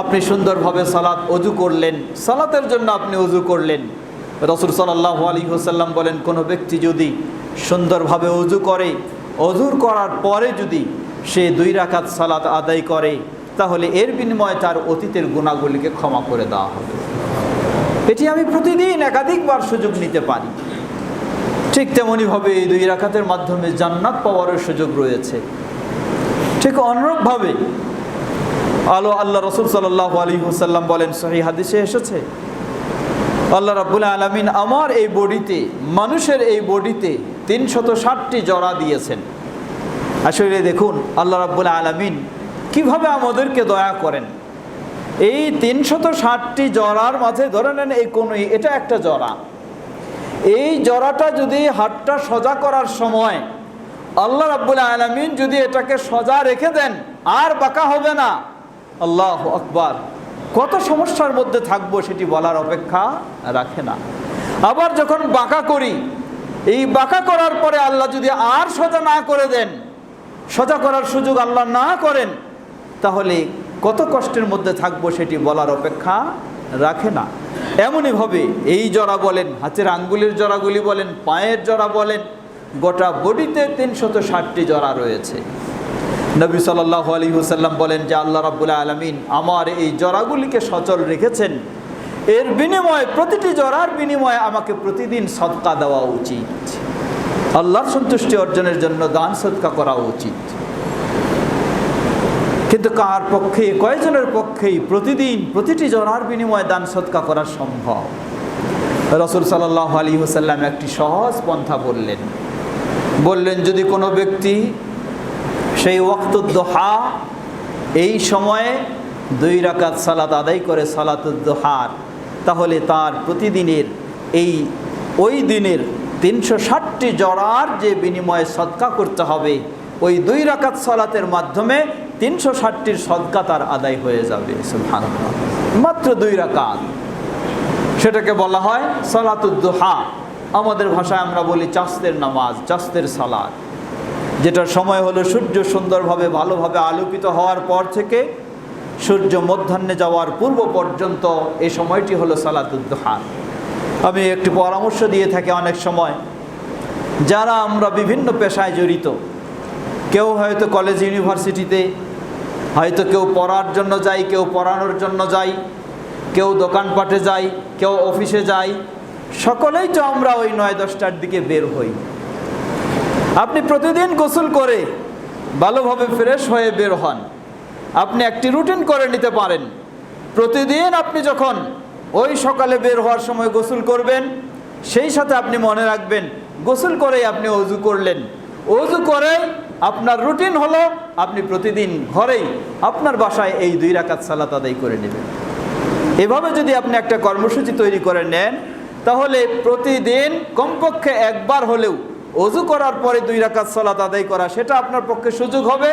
আপনি সুন্দরভাবে সালাত অজু করলেন, সালাতের জন্য আপনি অজু করলেন। রসুল সাল্লাহ আলী হোসাল্লাম বলেন, কোনো ব্যক্তি যদি সুন্দরভাবে অজু করে, অজুর করার পরে যদি সে দুই রাকাত সালাত আদায় করে, তাহলে এর বিনিময়ে তার অতীতের গুণাগুলিকে ক্ষমা করে দেওয়া হবে। এটি আমি প্রতিদিন একাধিকবার সুযোগ নিতে পারি। ঠিক তেমনইভাবে এই দুই রাখাতের মাধ্যমে জান্নাত পাওয়ারও সুযোগ রয়েছে। ঠিক অনুরূপভাবে আলো আল্লাহ রসুল সাল্লাহ আলী হুসাল্লাম বলেন, সহি হাদিসে এসেছে, আল্লাহ রাবুল আলমিন আমার এই বডিতে, মানুষের এই বডিতে তিনশত ষাটটি জড়া দিয়েছেন। আসলে দেখুন, আল্লাহ রাবুল আলমিন কীভাবে আমাদেরকে দয়া করেন। এই তিনশত ষাটটি জড়ার মাঝে ধরে নেন, এই কোন, এটা একটা জড়া এই জড়াটা যদি হাতটা সোজা করার সময় আল্লাহ রাব্বুল আলমিন যদি এটাকে সোজা রেখে দেন, আর বাঁকা হবে না। আল্লাহ আকবার। কত সমস্যার মধ্যে থাকব সেটি বলার অপেক্ষা রাখে না। আবার যখন বাঁকা করি, এই বাঁকা করার পরে আল্লাহ যদি আর সোজা না করে দেন, সোজা করার সুযোগ আল্লাহ না করেন, তাহলে কত কষ্টের মধ্যে থাকব সেটি বলার অপেক্ষা রাখে না। এমনইভাবে এই জরা বলেন, হাতের আঙ্গুলের জড়াগুলি বলেন, পায়ের জড়া বলেন, গোটা বডিতে তিনশত ষাটটি জড়া রয়েছে। নবী সাল্লাহ আলী হুসাল্লাম বলেন যে আল্লাহ রাবুল্লাহ আলমিন আমার এই জড়াগুলিকে সচল রেখেছেন। এর বিনিময়ে, প্রতিটি জড়ার বিনিময়ে আমাকে প্রতিদিন সৎকা দেওয়া উচিত। আল্লাহর সন্তুষ্টি অর্জনের জন্য দান সৎকা করা উচিত। কিন্তু কার পক্ষে কয়েকজনের পক্ষেই প্রতিদিন প্রতিটি জনার বিনিময়ে দান সৎকা করা সম্ভব? রসুল সাল্লাহ আলী হুসাল্লাম একটি সহজ পন্থা বললেন। বললেন, যদি কোনো ব্যক্তি সেই ওয়াক্তুদ্দোহা এই সময়ে দুই রাকাত সালাত আদায় করে সালাতুদ্দোহার তাহলে তার প্রতিদিনের এই, ওই দিনের তিনশো ষাটটি জড়ার যে বিনিময়ে সৎকা করতে হবে, ওই দুই রাকাত সালাতের মাধ্যমে তিনশো ষাটটির সদকা তার আদায় হয়ে যাবে, সুবহানাল্লাহ। মাত্র দুই রাকাত। সেটাকে বলা হয় সালাতুদ্দোহা আমাদের ভাষায় আমরা বলি চাস্তের নামাজ চাস্তের সালাদ যেটার সময় হলো সূর্য সুন্দরভাবে, ভালোভাবে আলোকিত হওয়ার পর থেকে সূর্য মধ্যাহ্নে যাওয়ার পূর্ব পর্যন্ত এই সময়টি হলো সালাতুদ্দোহা আমি একটি পরামর্শ দিয়ে থাকি অনেক সময়। যারা আমরা বিভিন্ন পেশায় জড়িত, কেউ হয়তো কলেজ ইউনিভার্সিটিতে হয়তো কেউ পড়ার জন্য যায় কেউ পড়ানোর জন্য যায় কেউ দোকানপাটে যায় কেউ অফিসে যায় সকলেই তো আমরা ওই নয় দশটার দিকে বের হই। আপনি প্রতিদিন গোসল করে ভালোভাবে ফ্রেশ হয়ে বের হন। আপনি একটি রুটিন করে নিতে পারেন। প্রতিদিন আপনি যখন ওই সকালে বের হওয়ার সময় গোসল করবেন, সেই সাথে আপনি মনে রাখবেন, গোসল করেই আপনি অজু করলেন। অজু করে আপনার রুটিন হলো, আপনি প্রতিদিন ঘরেই আপনার বাসায় এই দুই রাকাত সালাত আদায় করে নেবেন। এভাবে যদি আপনি একটা কর্মসূচি তৈরি করে নেন, তাহলে প্রতিদিন কমপক্ষে একবার হলেও অজু করার পরে দুই রাকাত সালাত আদায় করা, সেটা আপনার পক্ষে সুযোগ হবে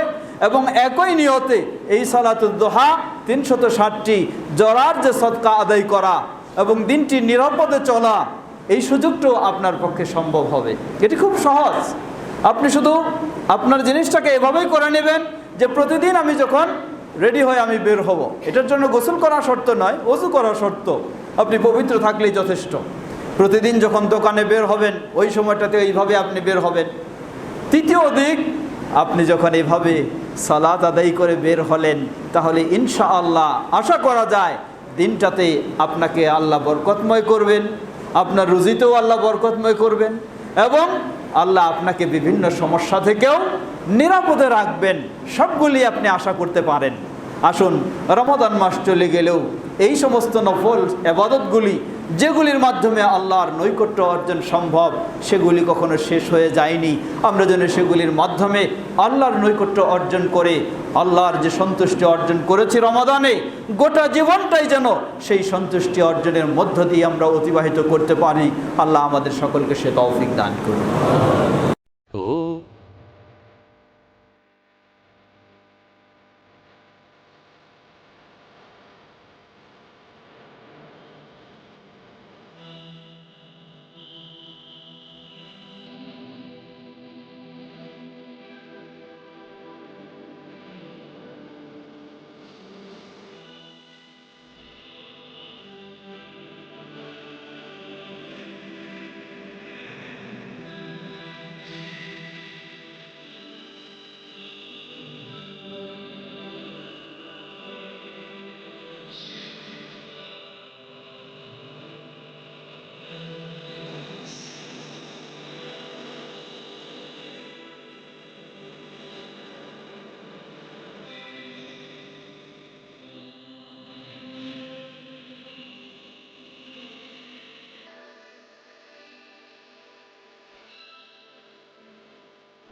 এবং একই নিয়তে এই সালাতুদ্দোহা তিনশত ষাটটি জরার যে সৎকা আদায় করা এবং দিনটি নিরাপদে চলা, এই সুযোগটাও আপনার পক্ষে সম্ভব হবে। এটি খুব সহজ। আপনি শুধু আপনার জিনিসটাকে এভাবেই করে নেবেন যে প্রতিদিন আমি যখন রেডি হয়ে আমি বের হব। এটার জন্য গোসল করা শর্ত নয়, অজু করা শর্ত। আপনি পবিত্র থাকলেই যথেষ্ট। প্রতিদিন যখন দোকানে বের হবেন, ওই সময়টাতে এইভাবে আপনি বের হবেন। তৃতীয় দিক, আপনি যখন এভাবে সালাত আদায় করে বের হলেন, তাহলে ইনশা আল্লাহ আশা করা যায় দিনটাতে আপনাকে আল্লাহ বরকতময় করবেন, আপনার রুজিতেও আল্লাহ বরকতময় করবেন এবং আল্লাহ আপনাকে বিভিন্ন সমস্যা থেকেও নিরাপদে রাখবেন। সবগুলি আপনি আশা করতে পারেন। আসুন রমাদান মাস চলে গেলেও এই সমস্ত নফল এবাদতগুলি যেগুলির মাধ্যমে আল্লাহর নৈকট্য অর্জন সম্ভব, সেগুলি কখনো শেষ হয়ে যায়নি। আমরা যেন সেগুলির মাধ্যমে আল্লাহর নৈকট্য অর্জন করে, আল্লাহর যে সন্তুষ্টি অর্জন করেছি রমাদানে, গোটা জীবনটাই যেন সেই সন্তুষ্টি অর্জনের মধ্য দিয়ে আমরা অতিবাহিত করতে পারি। আল্লাহ আমাদের সকলকে সে তৌফিক দান করুন। Mm-hmm.